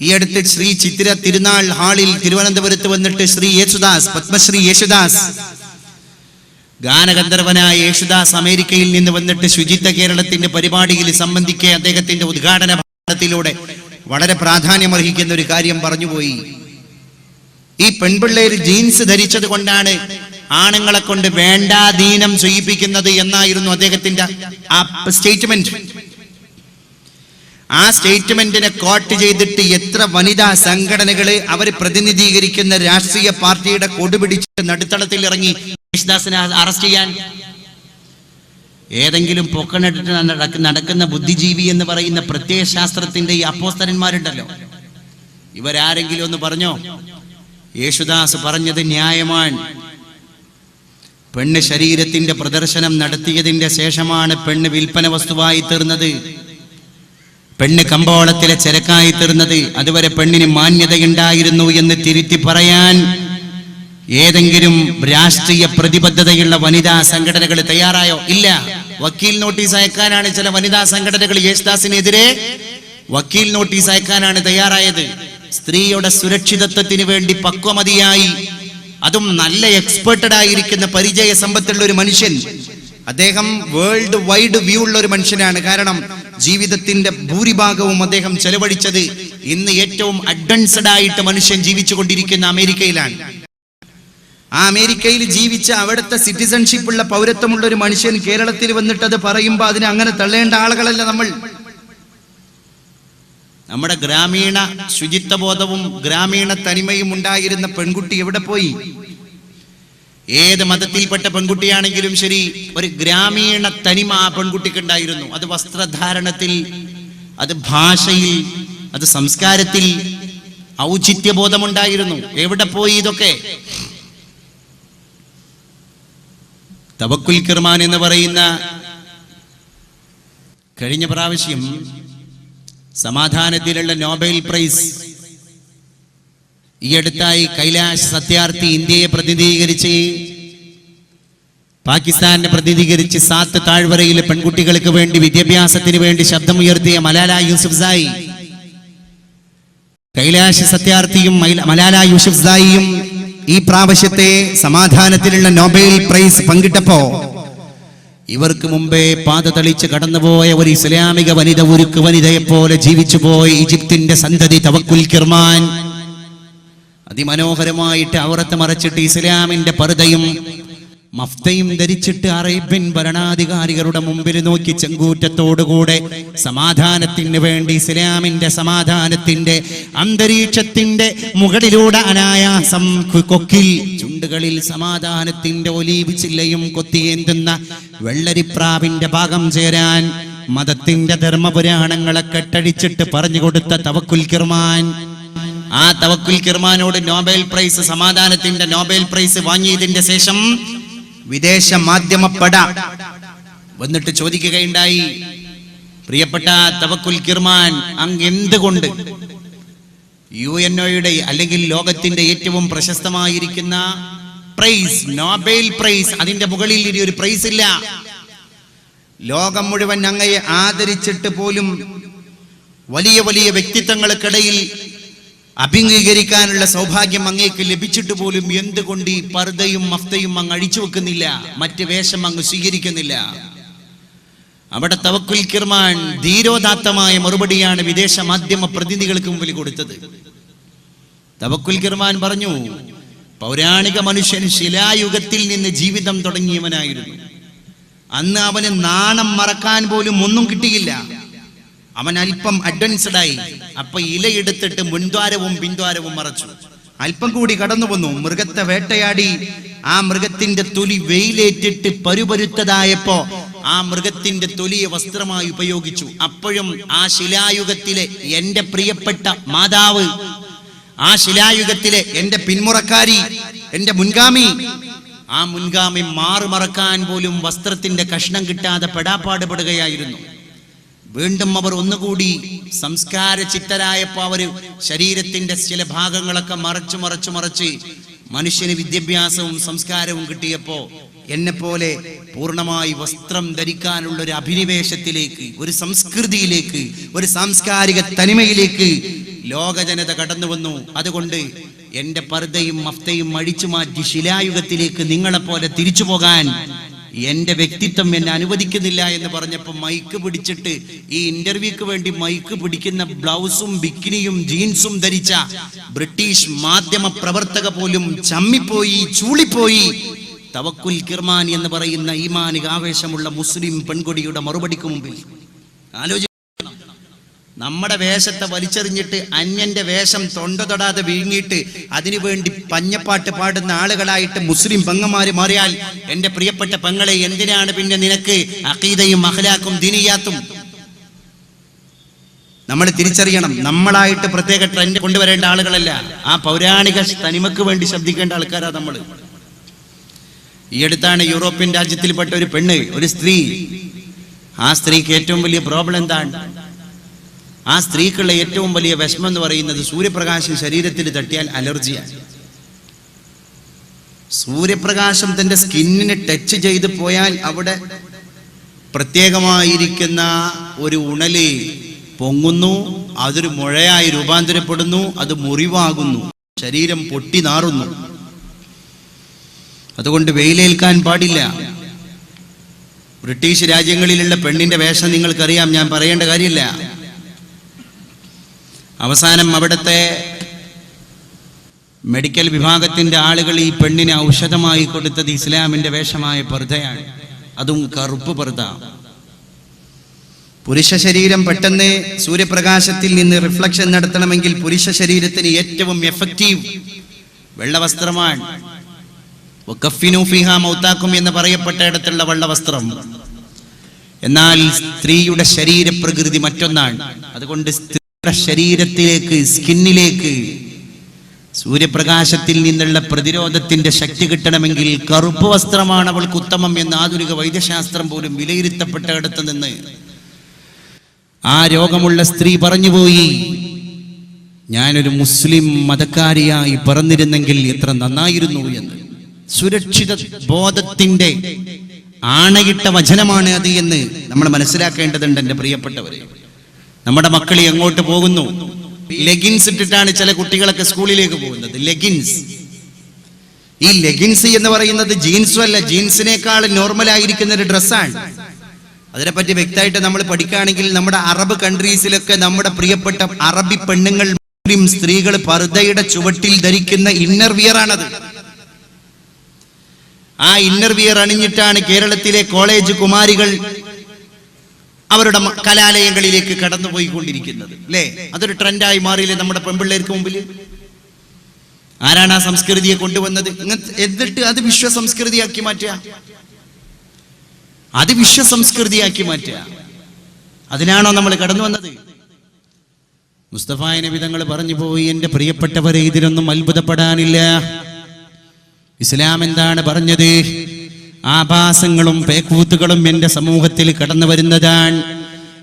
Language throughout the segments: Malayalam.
ഈ അടുത്ത് ശ്രീ ചിത്തിര തിരുനാൾ ഹാളിൽ തിരുവനന്തപുരത്ത് വന്നിട്ട് ശ്രീ യേശുദാസ് പത്മശ്രീ യേശുദാസ്. ഗാനഗന്ധർവനായ യേശുദാസ് അമേരിക്കയിൽ നിന്ന് വന്നിട്ട് ശുചിത്വ കേരളത്തിന്റെ പരിപാടിയിൽ സംബന്ധിക്കെ അദ്ദേഹത്തിന്റെ ഉദ്ഘാടന ഭാഗത്തിലൂടെ വളരെ പ്രാധാന്യമർഹിക്കുന്ന ഒരു കാര്യം പറഞ്ഞുപോയി. ഈ പെൺപിള്ളേർ ജീൻസ് ധരിച്ചത് കൊണ്ടാണ് ആണുങ്ങളെ കൊണ്ട് വേണ്ടാധീനം ചെയ്യിപ്പിക്കുന്നത് എന്നായിരുന്നു അദ്ദേഹത്തിന്റെ ആ സ്റ്റേറ്റ്മെന്റ്. ആ സ്റ്റേറ്റ്മെന്റിനെ കോട്ട് ചെയ്തിട്ട് എത്ര വനിതാ സംഘടനകൾ അവർ പ്രതിനിധീകരിക്കുന്ന രാഷ്ട്രീയ പാർട്ടിയുടെ കൊടുപിടിച്ച് നടുത്തളത്തിൽ ഇറങ്ങി യേശുദാസിനെ അറസ്റ്റ് ചെയ്യാൻ? ഏതെങ്കിലും പൊക്കണിട്ട് നടക്ക- നടക്കുന്ന ബുദ്ധിജീവി എന്ന് പറയുന്ന പ്രത്യയ ശാസ്ത്രത്തിന്റെ ഈ അപ്പോസ്തരന്മാരുണ്ടല്ലോ ഇവരാരെങ്കിലും ഒന്ന് പറഞ്ഞോ? യേശുദാസ് പറഞ്ഞത് ന്യായമാണ്. പെണ്ണ് ശരീരത്തിന്റെ പ്രദർശനം നടത്തിയതിന്റെ ശേഷമാണ് പെണ്ണ് വിൽപ്പന വസ്തുവായി തീർന്നത്. പെണ്ണ് കമ്പോളത്തിലെ ചരക്കായി തീർന്നത് അതുവരെ പെണ്ണിന് മാന്യതയുണ്ടായിരുന്നു എന്ന് തിരുത്തി പറയാൻ ഏതെങ്കിലും രാഷ്ട്രീയ പ്രതിബദ്ധതയുള്ള വനിതാ സംഘടനകൾ തയ്യാറായോ? ഇല്ല. വക്കീൽ നോട്ടീസ് അയക്കാനാണ് ചില വനിതാ സംഘടനകൾ യേശുദാസിനെതിരെ വക്കീൽ നോട്ടീസ് അയക്കാനാണ് തയ്യാറായത്. സ്ത്രീയുടെ സുരക്ഷിതത്വത്തിന് വേണ്ടി പക്വമതിയായി. അതും നല്ല എക്സ്പേർട്ടഡ് ആയിരിക്കുന്ന പരിചയ സമ്പത്തുള്ള ഒരു മനുഷ്യൻ. അദ്ദേഹം വേൾഡ് വൈഡ് വ്യൂ ഉള്ള ഒരു മനുഷ്യനാണ്. കാരണം ജീവിതത്തിന്റെ ഭൂരിഭാഗവും അദ്ദേഹം ചെലവഴിച്ചത് ഇന്ന് ഏറ്റവും അഡ്വാൻസ്ഡ് ആയിട്ട് മനുഷ്യൻ ജീവിച്ചു കൊണ്ടിരിക്കുന്ന അമേരിക്കയിലാണ്. ആ അമേരിക്കയിൽ ജീവിച്ച അവിടുത്തെ സിറ്റിസൺഷിപ്പ് ഉള്ള പൗരത്വമുള്ള ഒരു മനുഷ്യൻ കേരളത്തിൽ വന്നിട്ട് അത് പറയുമ്പോൾ അതിനെ അങ്ങനെ തള്ളേണ്ട ആളുകളല്ല നമ്മൾ. നമ്മുടെ ഗ്രാമീണ ശുചിത്വബോധവും ഗ്രാമീണ തനിമയും ഉണ്ടായിരുന്ന പെൺകുട്ടി എവിടെ പോയി? ഏത് മതത്തിൽപ്പെട്ട പെൺകുട്ടിയാണെങ്കിലും ശരി ഒരു ഗ്രാമീണ തനിമ ആ പെൺകുട്ടിക്ക് ഉണ്ടായിരുന്നു. അത് വസ്ത്രധാരണത്തിൽ അത് ഭാഷയിൽ അത് സംസ്കാരത്തിൽ ഔചിത്യബോധമുണ്ടായിരുന്നു. എവിടെ പോയി ഇതൊക്കെ? തവക്കുൽ കിർമാൻ എന്ന് പറയുന്ന കഴിഞ്ഞ പ്രാവശ്യം സമാധാനത്തിലുള്ള നോബൽ പ്രൈസ് ഈ അടുത്തായി കൈലാഷ് സത്യാർത്ഥി ഇന്ത്യയെ പ്രതിനിധീകരിച്ച് പാകിസ്ഥാനെ പ്രതിനിധീകരിച്ച് സാത്ത് താഴ്വരയിലെ പെൺകുട്ടികൾക്ക് വേണ്ടി വിദ്യാഭ്യാസത്തിന് വേണ്ടി ശബ്ദമുയർത്തിയ മലാല യൂസുഫ് സായി. കൈലാഷ് സത്യാർത്ഥിയും മലാല യൂസുഫ് സായിയും ഈ പ്രാവശ്യത്തെ സമാധാനത്തിലുള്ള നോബൽ പ്രൈസ് പങ്കിട്ടപ്പോ ഇവർക്ക് മുമ്പേ പാത തളിച്ച് കടന്നുപോയ ഒരു ഇസ്ലാമിക വനിത ഉരുക്ക് വനിതയെ പോലെ ജീവിച്ചുപോയ ഈജിപ്തിന്റെ സന്തതി തവക്കുൽ കിർമാൻ അതിമനോഹരമായിട്ട് അവറത്ത് മറച്ചിട്ട് ഇസ്ലാമിന്റെ പർദയും മഫ്തയും ധരിച്ചിട്ട് അറേബ്യൻ ഭരണാധികാരികളുടെ മുമ്പിൽ നോക്കി ചെങ്കൂറ്റത്തോടുകൂടെ സമാധാനത്തിന് വേണ്ടി ഇസ്ലാമിന്റെ സമാധാനത്തിന്റെ അന്തരീക്ഷത്തിന്റെ മുകളിലൂടെ അനായാസം കൊക്കിൽ ചുണ്ടുകളിൽ സമാധാനത്തിന്റെ ഒലീവ് ചില്ലയും കൊത്തിയേന്തുന്ന വെള്ളരിപ്രാവിന്റെ ഭാഗം ചേരാൻ മതത്തിന്റെ ധർമ്മപുരാണങ്ങളെ കെട്ടടിച്ചിട്ട് പറഞ്ഞു കൊടുത്ത തവക്കുൽ കിർമാൻ ആ തവക്കുൽ കിർമാനോട് നോബൽ പ്രൈസ് സമാധാനത്തിന്റെ നോബൽ പ്രൈസ് വാങ്ങിയതിന്റെ ശേഷം വിദേശ മാധ്യമ പട വന്നിട്ട് ചോദിക്കുകയുണ്ടായി. പ്രിയപ്പെട്ട തവക്കുൽ കിർമാൻ അങ്ങ് എന്തുകൊണ്ട്? യു എൻ ഒയുടെ അല്ലെങ്കിൽ ലോകത്തിന്റെ ഏറ്റവും പ്രശസ്തമായിരിക്കുന്ന പ്രൈസ് നോബൽ പ്രൈസ് അതിന്റെ മുകളിൽ ഇനി ഒരു പ്രൈസ് ഇല്ല. ലോകം മുഴുവൻ അങ്ങയെ ആദരിച്ചിട്ട് പോലും വലിയ വലിയ വ്യക്തിത്വങ്ങൾക്കിടയിൽ അഭിമുഖീകരിക്കാനുള്ള സൗഭാഗ്യം അങ്ങേക്ക് ലഭിച്ചിട്ട് പോലും എന്തുകൊണ്ട് ഈ പർദ്ദയും മഫ്തയും അങ്ങ് അഴിച്ചു വെക്കുന്നില്ല? മറ്റ് വേഷം അങ്ങ് സ്വീകരിക്കുന്നില്ല. അവിടെ തവക്കുൽ കിർമാൻ ധീരോദാത്തമായ മറുപടിയാണ് വിദേശ മാധ്യമ പ്രതിനിധികൾക്ക് മുമ്പിൽ കൊടുത്തത്. തവക്കുൽ കിർമാൻ പറഞ്ഞു പൗരാണിക മനുഷ്യൻ ശിലായുഗത്തിൽ നിന്ന് ജീവിതം തുടങ്ങിയവനായിരുന്നു. അന്ന് അവന് നാണം മറക്കാൻ പോലും ഒന്നും കിട്ടിയില്ല. അവൻ അല്പം അഡ്വാൻസ്ഡ് ആയി. അപ്പൊ ഇലയെടുത്തിട്ട് മുൻദ്വാരവും പിൻദ്വാരവും മറച്ചു. അല്പം കൂടി കടന്നു വന്നു. മൃഗത്തെ വേട്ടയാടി. ആ മൃഗത്തിന്റെ തൊലി വെയിലേറ്റിട്ട് പരുപരുത്തതായപ്പോ ആ മൃഗത്തിന്റെ തൊലിയെ വസ്ത്രമായി ഉപയോഗിച്ചു. അപ്പോഴും ആ ശിലായുഗത്തിലെ എന്റെ പ്രിയപ്പെട്ട മാതാവ് ആ ശിലായുഗത്തിലെ എന്റെ പിന്മുറക്കാരി എന്റെ മുൻഗാമി ആ മുൻഗാമി മാറുമറക്കാൻ പോലും വസ്ത്രത്തിന്റെ കഷ്ണം കിട്ടാതെ പെടാപ്പാടുപെടുകയായിരുന്നു. വീണ്ടും അവർ ഒന്നുകൂടി സംസ്കാര ചിത്തരായപ്പോ അവർ ശരീരത്തിന്റെ ചില ഭാഗങ്ങളൊക്കെ മറച്ചു മറച്ചു മറച്ച് മനുഷ്യന് വിദ്യാഭ്യാസവും സംസ്കാരവും കിട്ടിയപ്പോ എന്നെ പോലെ പൂർണമായി വസ്ത്രം ധരിക്കാനുള്ള ഒരു അഭിനിവേശത്തിലേക്ക് ഒരു സംസ്കൃതിയിലേക്ക് ഒരു സാംസ്കാരിക തനിമയിലേക്ക് ലോക ജനത കടന്നു വന്നു. അതുകൊണ്ട് എന്റെ പർദ്ദയും മഫ്തയും അഴിച്ചു മാറ്റി ശിലായുഗത്തിലേക്ക് നിങ്ങളെപ്പോലെ തിരിച്ചു പോകാൻ എന്റെ വ്യക്തിത്വം എന്നെ അനുവദിക്കുന്നില്ല എന്ന് പറഞ്ഞപ്പോൾ മൈക്ക് പിടിച്ചിട്ട് ഈ ഇന്റർവ്യൂക്ക് വേണ്ടി മൈക്ക് പിടിക്കുന്ന ബ്ലൗസും ബിക്കിനിയും ജീൻസും ധരിച്ച ബ്രിട്ടീഷ് മാധ്യമ പ്രവർത്തക പോലും ചമ്മിപ്പോയി ചൂളിപ്പോയി. തവക്കുൽ കിർമാൻ എന്ന് പറയുന്ന ഈമാനിക ആവേശമുള്ള മുസ്ലിം പെൺകൊടിയുടെ മറുപടിക്ക് മുമ്പിൽ. ആലോചി നമ്മുടെ വേഷത്തെ വലിച്ചെറിഞ്ഞിട്ട് അന്യന്റെ വേഷം തൊണ്ട തൊടാതെ വിഴുങ്ങിയിട്ട് അതിനുവേണ്ടി പഞ്ഞപ്പാട്ട് പാടുന്ന ആളുകളായിട്ട് മുസ്ലിം പെങ്ങന്മാര് മാറിയാൽ എന്റെ പ്രിയപ്പെട്ട പെങ്ങളെ എന്തിനാണ് പിന്നെ നിനക്ക് അഖീദയും അഹ്ലാക്കും ദിനിയാത്തും? നമ്മൾ തിരിച്ചറിയണം നമ്മളായിട്ട് പ്രത്യേക ട്രെൻഡ് കൊണ്ടുവരേണ്ട ആളുകളല്ല. ആ പൗരാണിക തനിമക്ക് വേണ്ടി ശബ്ദിക്കേണ്ട ആൾക്കാരാ നമ്മൾ. ഈ അടുത്താണ് യൂറോപ്യൻ രാജ്യത്തിൽപ്പെട്ട ഒരു പെണ്ണ് ഒരു സ്ത്രീ. ആ സ്ത്രീക്ക് ഏറ്റവും വലിയ പ്രോബ്ലം എന്താണ്? ആ സ്ത്രീക്കുള്ള ഏറ്റവും വലിയ വിഷമം എന്ന് പറയുന്നത് സൂര്യപ്രകാശം ശരീരത്തിൽ തട്ടിയാൽ അലർജിയാണ്. സൂര്യപ്രകാശം തന്റെ സ്കിന്നിനെ ടച്ച് ചെയ്ത് പോയാൽ അവിടെ പ്രത്യേകമായിരിക്കുന്ന ഒരു ഉണൽ പൊങ്ങുന്നു അതൊരു മുഴയായി രൂപാന്തരപ്പെടുന്നു അത് മുറിവാകുന്നു ശരീരം പൊട്ടി നാറുന്നു. അതുകൊണ്ട് വെയിലേൽക്കാൻ പാടില്ല. ബ്രിട്ടീഷ് രാജ്യങ്ങളിലുള്ള പെണ്ണിന്റെ വേഷം നിങ്ങൾക്കറിയാം ഞാൻ പറയേണ്ട കാര്യമില്ല. അവസാനം അവിടുത്തെ മെഡിക്കൽ വിഭാഗത്തിന്റെ ആളുകൾ ഈ പെണ്ണിനെ ഔഷധമായി കൊടുത്തത് ഇസ്ലാമിന്റെ വേഷമായ പർദ്ദയാണ് അതും കറുപ്പ് പർദ്ദ പുരുഷ ശരീരം പെട്ടെന്ന് സൂര്യപ്രകാശത്തിൽ നിന്ന് റിഫ്ലക്ഷൻ നടത്തണമെങ്കിൽ പുരുഷ ശരീരത്തിന് ഏറ്റവും എഫക്റ്റീവ് വെള്ളവസ്ത്രമാണ്. മൗത്താക്കും എന്ന് പറയപ്പെട്ട ഇടത്തുള്ള വെള്ളവസ്ത്രം. എന്നാൽ സ്ത്രീയുടെ ശരീരപ്രകൃതി മറ്റൊന്നാണ്. അതുകൊണ്ട് ശരീരത്തിലേക്ക് സ്കിന്നിലേക്ക് സൂര്യപ്രകാശത്തിൽ നിന്നുള്ള പ്രതിരോധത്തിന്റെ ശക്തി കിട്ടണമെങ്കിൽ കറുപ്പ് വസ്ത്രമാണ് അവൾക്ക് ഉത്തമം എന്ന് ആധുനിക വൈദ്യശാസ്ത്രം പോലും വിലയിരുത്തപ്പെട്ട ഇടത്ത് നിന്ന് ആ രോഗമുള്ള സ്ത്രീ പറഞ്ഞുപോയി ഞാനൊരു മുസ്ലിം മതക്കാരിയായി പറഞ്ഞിരുന്നെങ്കിൽ എത്ര നന്നായിരുന്നു എന്ന്. സുരക്ഷിത ബോധത്തിന്റെ ആണയിട്ട വചനമാണ് അത് എന്ന് നമ്മൾ മനസ്സിലാക്കേണ്ടതുണ്ട് എന്റെ പ്രിയപ്പെട്ടവരെ. നമ്മുടെ മക്കൾ എങ്ങോട്ട് പോകുന്നു? ലെഗിൻസ് ഇട്ടിട്ടാണ് ചില കുട്ടികളൊക്കെ സ്കൂളിലേക്ക് പോകുന്നത്. ലെഗിൻസ് ഈ ലെഗിൻസ് എന്ന് പറയുന്നത് ജീൻസും അല്ല ജീൻസിനേക്കാൾ നോർമൽ ആയിരിക്കുന്ന ഒരു ഡ്രസ്സാണ് അതിനെപ്പറ്റി വ്യക്തമായിട്ട് നമ്മൾ പഠിക്കുകയാണെങ്കിൽ നമ്മുടെ അറബ് കൺട്രീസിലൊക്കെ നമ്മുടെ പ്രിയപ്പെട്ട അറബി പെണ്ണുങ്ങൾ മുസ്ലിം സ്ത്രീകൾ പർദ്ദയുടെ ചുവട്ടിൽ ധരിക്കുന്ന ഇന്നർ വിയർ ആണത്. ആ ഇന്നർ വിയർ അണിഞ്ഞിട്ടാണ് കേരളത്തിലെ കോളേജ് കുമാരികൾ അവരുടെ കലാലയങ്ങളിലേക്ക് കടന്നുപോയിക്കൊണ്ടിരിക്കുന്നത് അല്ലേ അതൊരു ട്രെൻഡായി മാറിയില്ലേ നമ്മുടെ പെൺപിള്ളേർക്ക് മുമ്പിൽ? ആരാണ് ആ സംസ്കൃതിയെ കൊണ്ടുവന്നത്? എന്നിട്ട് അത് വിശ്വ സംസ്കൃതിയാക്കി മാറ്റുക. അത് വിശ്വ സംസ്കൃതിയാക്കി മാറ്റുക. അതിനാണോ നമ്മൾ കടന്നു വന്നത്? മുസ്തഫായ നബി തങ്ങൾ പറഞ്ഞു പോയി എന്റെ പ്രിയപ്പെട്ടവരെ ഇതിനൊന്നും അത്ഭുതപ്പെടാനില്ല. ഇസ്ലാം എന്താണ് പറഞ്ഞത്? ആഭാസങ്ങളും പേക്കൂത്തുകളും എന്റെ സമൂഹത്തിൽ കടന്നു വരുന്നതാണ്.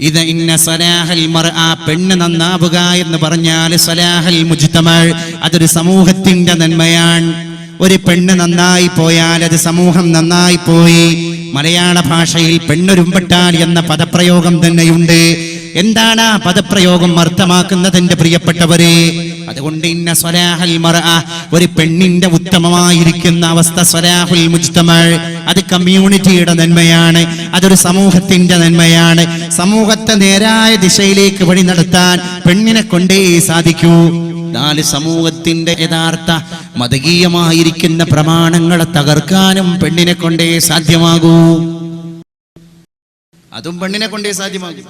ഇത് ഇന്ന സലാഹൽ മറ ആ പെണ്ണ് നന്നാവുക എന്ന് പറഞ്ഞാൽ സലാഹൽ മുജിത്തമൾ അതൊരു സമൂഹത്തിന്റെ നന്മയാണ്. ഒരു പെണ്ണ് നന്നായി പോയാൽ അത് സമൂഹം നന്നായി പോയി. മലയാള ഭാഷയിൽ പെണ്ണൊരുമ്പെട്ടാൽ എന്ന പദപ്രയോഗം തന്നെയുണ്ട്. എന്താണ് ആ പദപ്രയോഗം അർത്ഥമാക്കുന്നത് എന്റെ പ്രിയപ്പെട്ടവരെ? അതുകൊണ്ട് ഇന്ന സ്വലാഹൽ മറ ഒരു പെണ്ണിന്റെ ഉത്തമമായിരിക്കുന്ന അവസ്ഥ സ്വലാഹുൽ മുജ്തമൾ അത് കമ്മ്യൂണിറ്റിയുടെ നന്മയാണ് അതൊരു സമൂഹത്തിന്റെ നന്മയാണ്. സമൂഹത്തെ നേരായ ദിശയിലേക്ക് വഴി നടത്താൻ പെണ്ണിനെ കൊണ്ടേ സാധിക്കൂ. നാല് സമൂഹത്തിന്റെ യഥാർത്ഥ മതകീയമായിരിക്കുന്ന പ്രമാണങ്ങളെ തകർക്കാനും പെണ്ണിനെ കൊണ്ടേ സാധ്യമാകൂ. അതും പെണ്ണിനെ കൊണ്ടേ സാധ്യമാകൂ.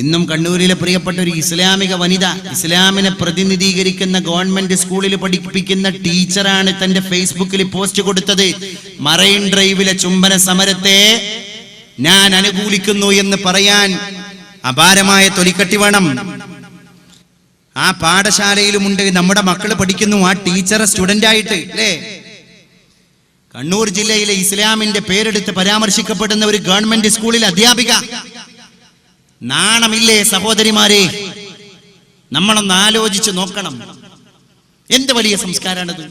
ഇന്നും കണ്ണൂരിലെ പ്രിയപ്പെട്ട ഒരു ഇസ്ലാമിക വനിത ഇസ്ലാമിനെ പ്രതിനിധീകരിക്കുന്ന ഗവൺമെന്റ് സ്കൂളിൽ പഠിപ്പിക്കുന്ന ടീച്ചറാണ് തന്റെ ഫേസ്ബുക്കിൽ പോസ്റ്റ് കൊടുത്തത്. മറൈൻ ഡ്രൈവിലെ ചുംബന സമരത്തെ ഞാൻ അനുകൂലിക്കുന്നു എന്ന് പറയാൻ അപാരമായ തൊലിക്കട്ടി വേണം. ആ പാഠശാലയിലുമുണ്ട്. നമ്മുടെ മക്കൾ പഠിക്കുന്നു. ആ ടീച്ചറെ സ്റ്റുഡന്റ് ആയിട്ട് അല്ലേ? കണ്ണൂർ ജില്ലയിലെ ഇസ്ലാമിന്റെ പേരെടുത്ത് പരാമർശിക്കപ്പെടുന്ന ഒരു ഗവൺമെന്റ് സ്കൂളിൽ അധ്യാപിക നാണമില്ലേ സഹോദരിമാരെ? നമ്മളൊന്ന് ആലോചിച്ച് നോക്കണം. എന്ത് വലിയ സംസ്കാരമാണിത്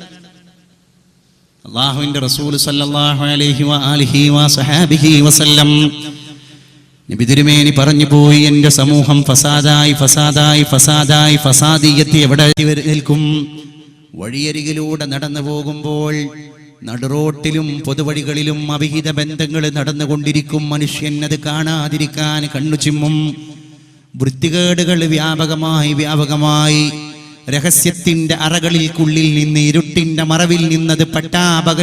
അള്ളാഹുവിന്റെ റസൂൽ സല്ലല്ലാഹു അലൈഹി വസല്ലം നബി തിരുമേനി പറഞ്ഞു പോയി എന്റെ സമൂഹം ഫസാദായി ഫസാദായി ഫസാദായി ഫസാദീയത്തി എവിടെ നിൽക്കും? വഴിയരികിലൂടെ നടന്നു പോകുമ്പോൾ നടുറോട്ടിലും പൊതുവഴികളിലും അവിഹിത ബന്ധങ്ങൾ നടന്നുകൊണ്ടിരിക്കും മനുഷ്യൻ അത് കാണാതിരിക്കാൻ കണ്ണു ചിമ്മും. വൃത്തികേടുകൾ വ്യാപകമായി വ്യാപകമായി രഹസ്യത്തിന്റെ അറകളിൽക്കുള്ളിൽ നിന്ന് ഇരുട്ടിന്റെ മറവിൽ നിന്നത് പട്ടാപകൽ